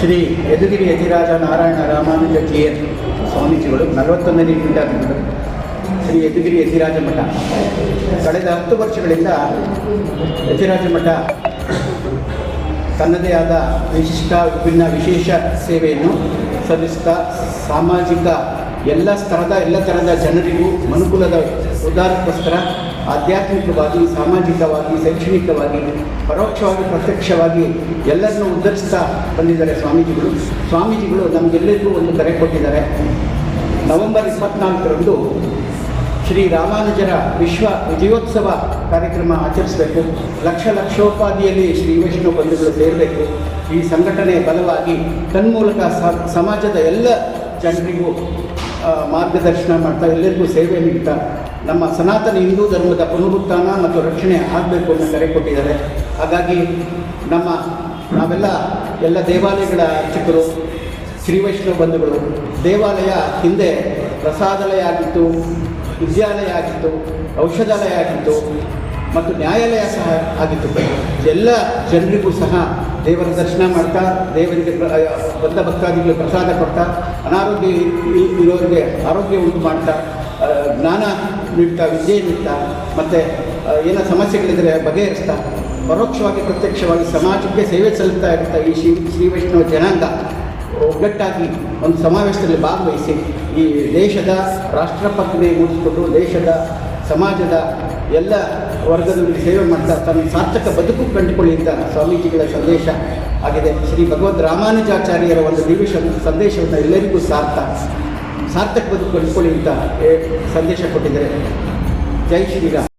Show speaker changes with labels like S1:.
S1: ಶ್ರೀ ಯದುಗಿರಿ ಯತಿರಾಜ ನಾರಾಯಣ ರಾಮಾನುಜ ಕ್ಲಿಯರ್ ಸ್ವಾಮೀಜಿಗಳು ನಲವತ್ತೊಂದನೇ ಪೀಠಾಧಿಪತಿ ಶ್ರೀ ಯದುಗಿರಿ ಯತಿರಾಜ ಮಠ. ಕಳೆದ ಹತ್ತು ವರ್ಷಗಳಿಂದ ಯತಿರಾಜ ಮಠ ತನ್ನದೇ ಆದ ವಿಶಿಷ್ಟ, ವಿಭಿನ್ನ ವಿಶೇಷ ಸೇವೆಯನ್ನು ಸಲ್ಲಿಸ್ತಾ, ಸಾಮಾಜಿಕ ಎಲ್ಲ ಸ್ತರದ ಎಲ್ಲ ಥರದ ಜನರಿಗೂ ಮನುಕುಲದ ಉದ್ಧಾರಕ್ಕೋಸ್ಕರ ಆಧ್ಯಾತ್ಮಿಕವಾಗಿ, ಸಾಮಾಜಿಕವಾಗಿ, ಶೈಕ್ಷಣಿಕವಾಗಿ, ಪರೋಕ್ಷವಾಗಿ, ಪ್ರತ್ಯಕ್ಷವಾಗಿ ಎಲ್ಲರನ್ನೂ ಉದ್ಧರಿಸ್ತಾ ಬಂದಿದ್ದಾರೆ ಸ್ವಾಮೀಜಿಗಳು. ಸ್ವಾಮೀಜಿಗಳು ನಮಗೆಲ್ಲರಿಗೂ ಒಂದು ಕರೆ ಕೊಟ್ಟಿದ್ದಾರೆ. ನವೆಂಬರ್ ಇಪ್ಪತ್ನಾಲ್ಕರಂದು ಶ್ರೀ ರಾಮಾನುಜರ ವಿಶ್ವ ವಿಜಯೋತ್ಸವ ಕಾರ್ಯಕ್ರಮ ಆಚರಿಸಬೇಕು. ಲಕ್ಷ ಲಕ್ಷೋಪಾದಿಯಲ್ಲಿ ಶ್ರೀ ವಿಷ್ಣು ಬಂಧುಗಳು ಸೇರಬೇಕು. ಈ ಸಂಘಟನೆ ಬಲವಾಗಿ ತನ್ಮೂಲಕ ಸಮಾಜದ ಎಲ್ಲ ಜನರಿಗೂ ಮಾರ್ಗದರ್ಶನ ಮಾಡ್ತಾ ಎಲ್ಲರಿಗೂ ಸೇವೆ ನೀಡ್ತಾ ನಮ್ಮ ಸನಾತನ ಹಿಂದೂ ಧರ್ಮದ ಪುನರುತ್ಥಾನ ಮತ್ತು ರಕ್ಷಣೆ ಆಗಬೇಕು ಅಂತ ಕರೆ ಕೊಟ್ಟಿದ್ದಾರೆ. ಹಾಗಾಗಿ ನಮ್ಮ ನಾವೆಲ್ಲ ಎಲ್ಲ ದೇವಾಲಯಗಳ ಅರ್ಚಕರು, ಶ್ರೀ ವೈಷ್ಣವ ಬಂಧುಗಳು, ದೇವಾಲಯ ಹಿಂದೆ ಪ್ರಸಾದಾಲಯ ಆಗಿತ್ತು, ವಿದ್ಯಾಲಯ ಆಗಿತ್ತು, ಔಷಧಾಲಯ ಆಗಿತ್ತು ಮತ್ತು ನ್ಯಾಯಾಲಯ ಸಹ ಆಗಿತ್ತು. ಎಲ್ಲ ಜನರಿಗೂ ಸಹ ದೇವರ ದರ್ಶನ ಮಾಡ್ತಾ, ದೇವರಿಗೆ ಬಂದ ಭಕ್ತಾದಿಗಳು ಪ್ರಸಾದ ಕೊಡ್ತಾ, ಅನಾರೋಗ್ಯ ಇರೋರಿಗೆ ಆರೋಗ್ಯ ಉಂಟು ಮಾಡ್ತಾ ಜ್ಞಾನ ನೀಡ್ತಾ, ವಿದ್ಯೆ ನೀಡ್ತಾ, ಮತ್ತು ಏನೋ ಸಮಸ್ಯೆಗಳಿದ್ದರೆ ಬಗೆಹರಿಸ್ತಾ, ಪರೋಕ್ಷವಾಗಿ ಪ್ರತ್ಯಕ್ಷವಾಗಿ ಸಮಾಜಕ್ಕೆ ಸೇವೆ ಸಲ್ಲಿಸ್ತಾ ಇರ್ತಾ ಈ ಶ್ರೀ ಶ್ರೀ ವೈಷ್ಣವ ಜನಾಂಗ, ಒಗ್ಗಟ್ಟಾಗಿ ಒಂದು ಸಮಾವೇಶದಲ್ಲಿ ಭಾಗವಹಿಸಿ ಈ ದೇಶದ ರಾಷ್ಟ್ರ ಪ್ರಜ್ಞೆ ಮೂಡಿಸಿಕೊಂಡು ದೇಶದ ಸಮಾಜದ ಎಲ್ಲ ವರ್ಗದವರಿಗೆ ಸೇವೆ ಮಾಡ್ತಾ ತನ್ನ ಸಾರ್ಥಕ ಬದುಕು ಅಂತ ಸ್ವಾಮೀಜಿಗಳ ಸಂದೇಶ ಆಗಿದೆ. ಶ್ರೀ ಭಗವದ್ ರಾಮಾನುಜಾಚಾರ್ಯರ ಒಂದು ದಿವಿಷ ಸಂದೇಶವನ್ನು ಎಲ್ಲರಿಗೂ ಸಾರ್ಥ, ಸಾರ್ಥಕ ಬದುಕು ಕಂಡುಕೊಳ್ಳಿ ಅಂತ ಸಂದೇಶ ಕೊಟ್ಟಿದ್ದಾರೆ. ಜೈ ಶ್ರೀರಾಮ್.